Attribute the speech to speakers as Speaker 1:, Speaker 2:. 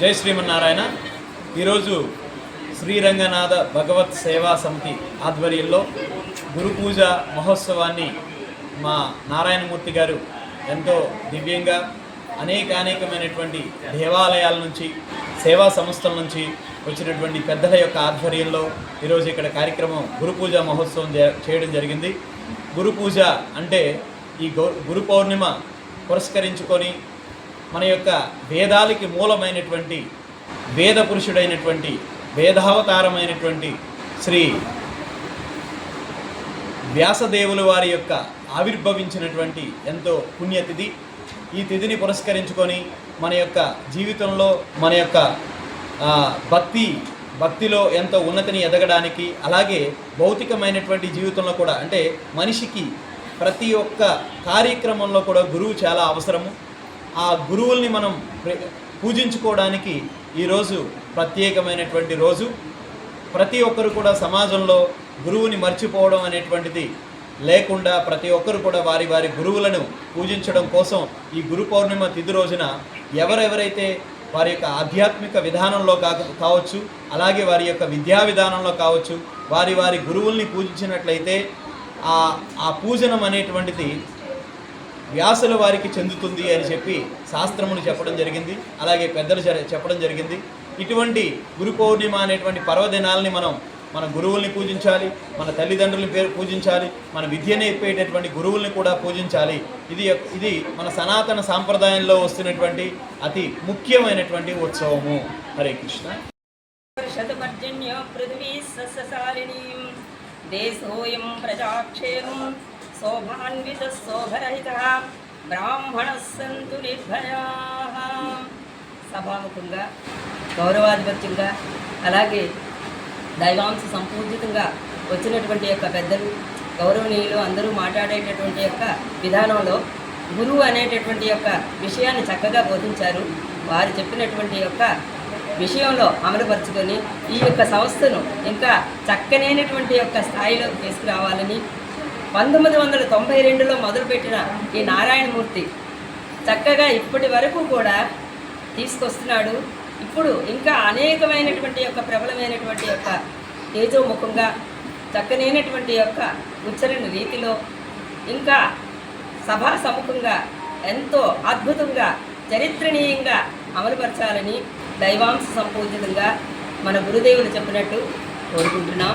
Speaker 1: జై శ్రీమన్నారాయణ. ఈరోజు శ్రీరంగనాథ భగవత్ సేవా సమితి ఆధ్వర్యంలో గురు పూజ మహోత్సవాన్ని మా నారాయణమూర్తి గారు ఎంతో దివ్యంగా అనేక అనేకమైనటువంటి దేవాలయాల నుంచి సేవా సంస్థల నుంచి వచ్చినటువంటి పెద్దల యొక్క ఆధ్వర్యంలో ఈరోజు ఇక్కడ కార్యక్రమం గురు పూజ మహోత్సవం చేయడం జరిగింది. గురు పూజ అంటే ఈ గురు పౌర్ణిమ పురస్కరించుకొని మన యొక్క వేదాలకి మూలమైనటువంటి వేద పురుషుడైనటువంటి వేదావతారమైనటువంటి శ్రీ వ్యాసదేవుల వారి యొక్క ఆవిర్భవించినటువంటి ఎంతో పుణ్యతిథి. ఈ తిథిని పురస్కరించుకొని మన యొక్క జీవితంలో మన యొక్క భక్తి భక్తిలో ఎంతో ఉన్నతిని ఎదగడానికి అలాగే భౌతికమైనటువంటి జీవితంలో కూడా అంటే మనిషికి ప్రతి ఒక్క కార్యక్రమంలో కూడా గురువు చాలా అవసరము. ఆ గురువుల్ని మనం పూజించుకోవడానికి ఈరోజు ప్రత్యేకమైనటువంటి రోజు. ప్రతి ఒక్కరు కూడా సమాజంలో గురువుని మర్చిపోవడం అనేటువంటిది లేకుండా ప్రతి ఒక్కరు కూడా వారి వారి గురువులను పూజించడం కోసం ఈ గురు పౌర్ణిమ తిథి రోజున ఎవరెవరైతే వారి యొక్క ఆధ్యాత్మిక విధానంలో కాక కావచ్చు అలాగే వారి యొక్క విద్యా విధానంలో కావచ్చు వారి వారి గురువుల్ని పూజించినట్లయితే ఆ ఆ పూజనం అనేటువంటిది వ్యాసుల వారికి చెందుతుంది అని చెప్పి శాస్త్రములు చెప్పడం జరిగింది. అలాగే పెద్దలు చెప్పడం జరిగింది. ఇటువంటి గురు పౌర్ణిమ అనేటువంటి పర్వదినాలని మనం మన గురువుల్ని పూజించాలి మన తల్లిదండ్రులని పేరు పూజించాలి మన విద్యని ఇప్పేటటువంటి గురువుల్ని కూడా పూజించాలి. ఇది ఇది మన సనాతన సాంప్రదాయంలో వస్తున్నటువంటి అతి ముఖ్యమైనటువంటి ఉత్సవము. హరే కృష్ణ.
Speaker 2: దేశోయం ప్రజాక్షేమం. శోభాన్విత శోభరహిత బ్రాహ్మణ సంతు నిర్భయా. సభాముఖంగా గౌరవాధిపత్యంగా అలాగే దైవాంశ సంపూజితంగా వచ్చినటువంటి యొక్క పెద్దలు గౌరవనీయులు అందరూ మాట్లాడేటటువంటి యొక్క విధానంలో గురువు అనేటటువంటి యొక్క విషయాన్ని చక్కగా బోధించారు. వారు చెప్పినటువంటి యొక్క విషయంలో అమలుపరుచుకొని ఈ యొక్క సంస్థను ఇంకా చక్కనైనటువంటి యొక్క స్థాయిలోకి తీసుకురావాలని పంతొమ్మిది వందల తొంభై రెండులో మొదలుపెట్టిన ఈ నారాయణమూర్తి చక్కగా ఇప్పటి వరకు కూడా తీసుకొస్తున్నాడు. ఇప్పుడు ఇంకా అనేకమైనటువంటి యొక్క ప్రబలమైనటువంటి యొక్క తేజోముఖంగా చక్కనైనటువంటి యొక్క ఉచ్చరణ రీతిలో ఇంకా సభా సముఖంగా ఎంతో అద్భుతంగా చరిత్రనీయంగా అమలుపరచాలని దైవాంశ సంపూజితంగా మన గురుదేవులు చెప్పినట్టు కోరుకుంటున్నాం.